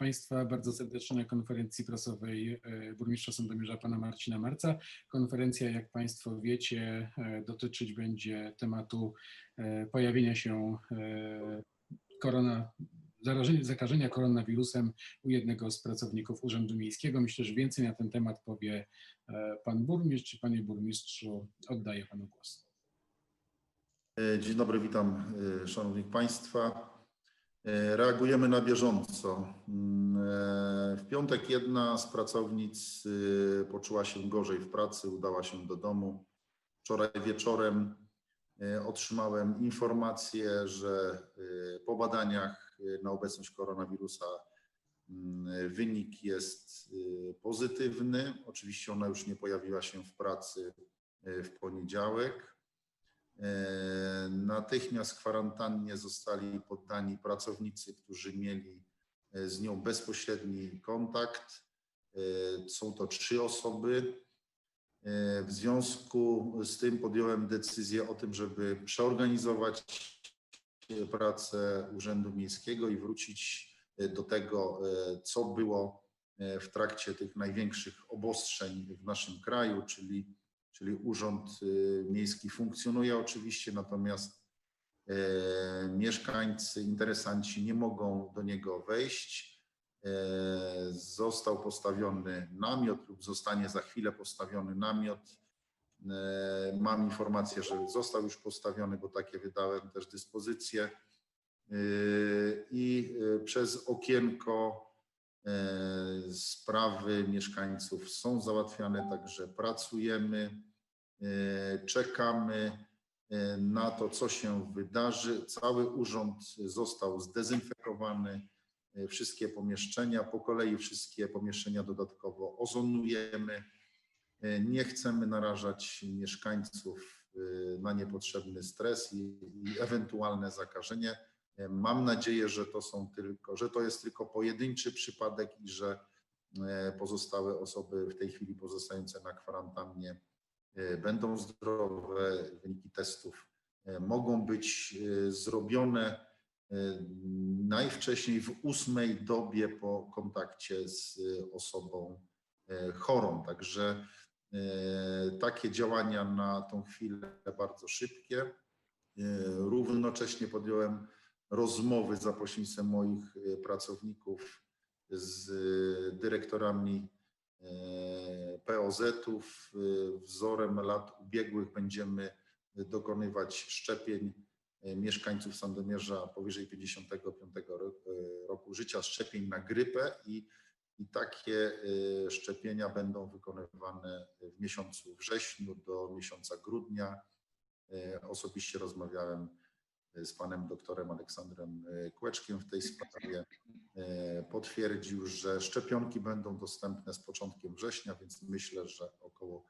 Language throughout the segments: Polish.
Państwa bardzo serdecznie na konferencji prasowej e, burmistrza Sandomierza pana Marcina Marca. Konferencja, jak Państwo wiecie, e, dotyczyć będzie tematu e, pojawienia się korona, zakażenia koronawirusem u jednego z pracowników Urzędu Miejskiego. Myślę, że więcej na ten temat powie pan burmistrz. Panie burmistrzu, oddaję panu głos. Dzień dobry, witam szanownych państwa. E, Reagujemy na bieżąco. Mm, e, W piątek jedna z pracownic e, poczuła się gorzej w pracy, udała się do domu. Wczoraj wieczorem e, otrzymałem informację, że e, po badaniach na obecność koronawirusa mm, wynik jest pozytywny. Oczywiście ona już nie pojawiła się w pracy w poniedziałek. E, Natychmiast kwarantannie zostali poddani pracownicy, którzy mieli e, z nią bezpośredni kontakt. E, Są to trzy osoby. W związku z tym podjąłem decyzję o tym, żeby przeorganizować pracę Urzędu Miejskiego i wrócić do tego, co było w trakcie tych największych obostrzeń w naszym kraju, czyli czyli Urząd y, Miejski funkcjonuje oczywiście, natomiast e, mieszkańcy, interesanci nie mogą do niego wejść. E, Został postawiony namiot lub zostanie za chwilę postawiony namiot. E, Mam informację, że został już postawiony, bo takie wydałem też dyspozycje. I przez okienko sprawy mieszkańców są załatwiane, także pracujemy, czekamy e, na to, co się wydarzy. Cały urząd został zdezynfekowany, e, wszystkie pomieszczenia, po kolei wszystkie pomieszczenia dodatkowo ozonujemy. E, Nie chcemy narażać mieszkańców e, na niepotrzebny stres i, i ewentualne zakażenie. E, Mam nadzieję, że to są tylko, że to jest tylko pojedynczy przypadek i że e, pozostałe osoby w tej chwili pozostające na kwarantannie e, będą zdrowe. Wyniki testów e, mogą być e, zrobione e, najwcześniej w ósmej dobie po kontakcie z e, osobą e, chorą. Także e, takie działania na tą chwilę bardzo szybkie. E, Równocześnie podjąłem rozmowy za pośrednictwem moich e, pracowników z e, dyrektorami POZ-ów. E, Wzorem lat ubiegłych będziemy dokonywać szczepień e, mieszkańców Sandomierza powyżej 55 ro- e, roku życia, szczepień na grypę i, i takie szczepienia będą wykonywane w miesiącu wrześniu do miesiąca grudnia. Osobiście rozmawiałem z panem doktorem Aleksandrem e, Kłeczkiem w tej sprawie. E, Potwierdził, że szczepionki będą dostępne z początkiem września, więc myślę, że około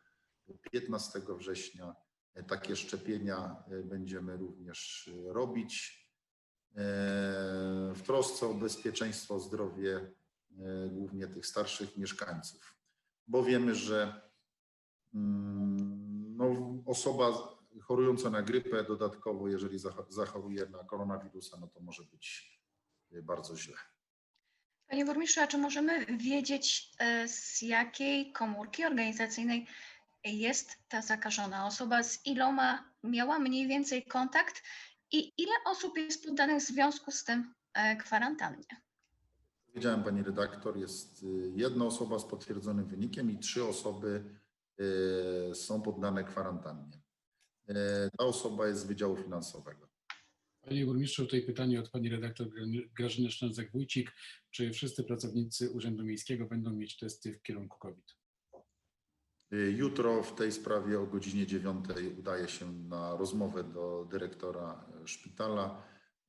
15 września e, takie szczepienia będziemy również robić. W trosce o bezpieczeństwo, zdrowie głównie tych starszych mieszkańców, bo wiemy, że mm, no, osoba chorująca na grypę dodatkowo, jeżeli zacho- zachoruje na koronawirusa, no to może być y, bardzo źle. Panie burmistrzu, a czy możemy wiedzieć, e, z jakiej komórki organizacyjnej jest ta zakażona osoba, z iloma miała mniej więcej kontakt i ile osób jest poddanych w związku z tym e, kwarantannie? Powiedziałem pani redaktor, jest y, jedna osoba z potwierdzonym wynikiem i trzy osoby y, są poddane kwarantannie. Y, Ta osoba jest z Wydziału Finansowego. Panie burmistrzu, tutaj pytanie od pani redaktor Gra- Grażyny Szczędzak-Wójcik. Czy wszyscy pracownicy Urzędu Miejskiego będą mieć testy w kierunku COVID? Y, Jutro w tej sprawie o godzinie 9 udaje się na rozmowę do dyrektora e, szpitala.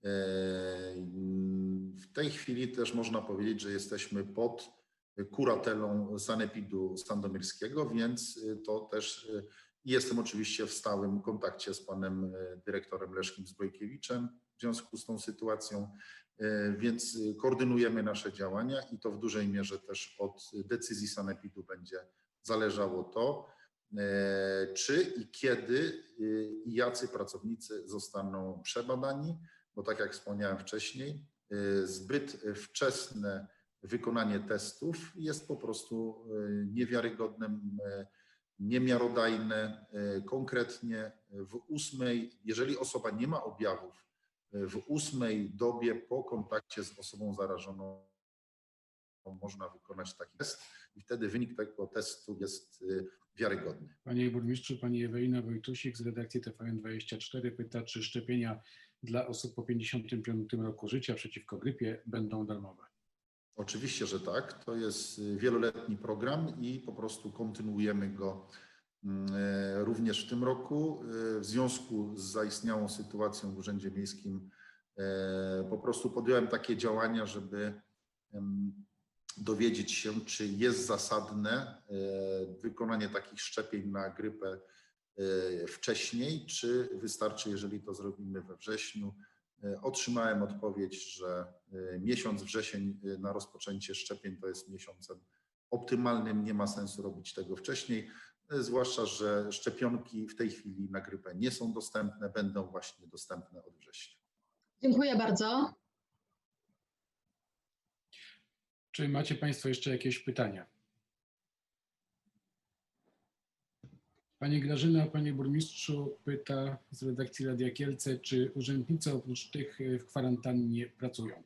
E, W tej chwili też można powiedzieć, że jesteśmy pod kuratelą Sanepidu Sandomierskiego, więc to też jestem oczywiście w stałym kontakcie z panem e, dyrektorem Leszkiem Zbojkiewiczem w związku z tą sytuacją, E, więc koordynujemy nasze działania i to w dużej mierze też od decyzji Sanepidu będzie zależało to, e, czy i kiedy i jacy pracownicy zostaną przebadani, bo tak jak wspomniałem wcześniej, zbyt wczesne wykonanie testów jest po prostu niewiarygodne, y, niemiarodajne. Y, Konkretnie w ósmej, jeżeli osoba nie ma objawów, y, w ósmej dobie po kontakcie z osobą zarażoną można wykonać taki test i wtedy wynik tego testu jest y, wiarygodny. Panie burmistrzu, pani Ewelina Wojtusik z redakcji TVN24 pyta, czy szczepienia dla osób po 55 roku życia przeciwko grypie będą darmowe. Oczywiście, że tak. To jest y, wieloletni program i po prostu kontynuujemy go mm, e, również w tym roku. Y, W związku z zaistniałą sytuacją w Urzędzie Miejskim e, po prostu podjąłem takie działania, żeby dowiedzieć się, czy jest zasadne e, wykonanie takich szczepień na grypę wcześniej, czy wystarczy, jeżeli to zrobimy we wrześniu. E, Otrzymałem odpowiedź, że e, miesiąc wrzesień e, na rozpoczęcie szczepień to jest miesiącem optymalnym, nie ma sensu robić tego wcześniej, zwłaszcza, że szczepionki w tej chwili na grypę nie są dostępne, będą właśnie dostępne od września. Dziękuję bardzo. Czy macie Państwo jeszcze jakieś pytania? Pani Grażyna, Panie Burmistrzu pyta z redakcji Radia Kielce, czy urzędnicy oprócz tych w kwarantannie pracują?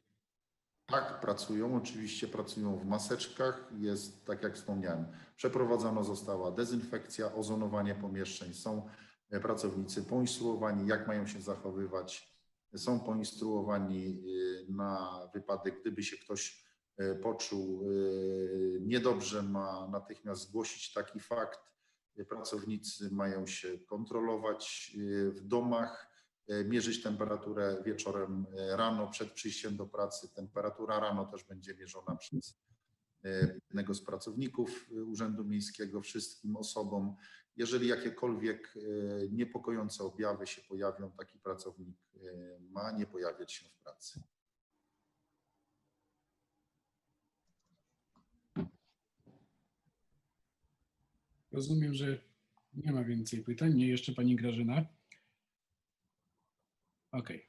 Tak, pracują, oczywiście pracują w maseczkach. Jest, tak jak wspomniałem, przeprowadzona została dezynfekcja, ozonowanie pomieszczeń. Są e, pracownicy poinstruowani, jak mają się zachowywać. Są poinstruowani y, na wypadek, gdyby się ktoś e, poczuł niedobrze, ma natychmiast zgłosić taki fakt. Pracownicy mają się kontrolować y, w domach e, mierzyć temperaturę wieczorem, e, rano przed przyjściem do pracy. Temperatura rano też będzie mierzona przez jednego z pracowników Urzędu Miejskiego wszystkim osobom. Jeżeli jakiekolwiek niepokojące objawy się pojawią, taki pracownik ma nie pojawiać się w pracy. Rozumiem, że nie ma więcej pytań. Nie jeszcze Pani Grażyna. Okej.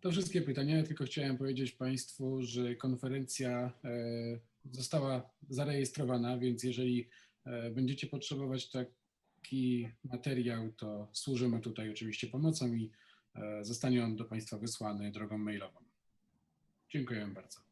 To wszystkie pytania. Ja tylko chciałem powiedzieć Państwu, że konferencja e, została zarejestrowana, więc jeżeli e, będziecie potrzebować taki materiał, to służymy tutaj oczywiście pomocą i e, zostanie on do Państwa wysłany drogą mailową. Dziękuję bardzo.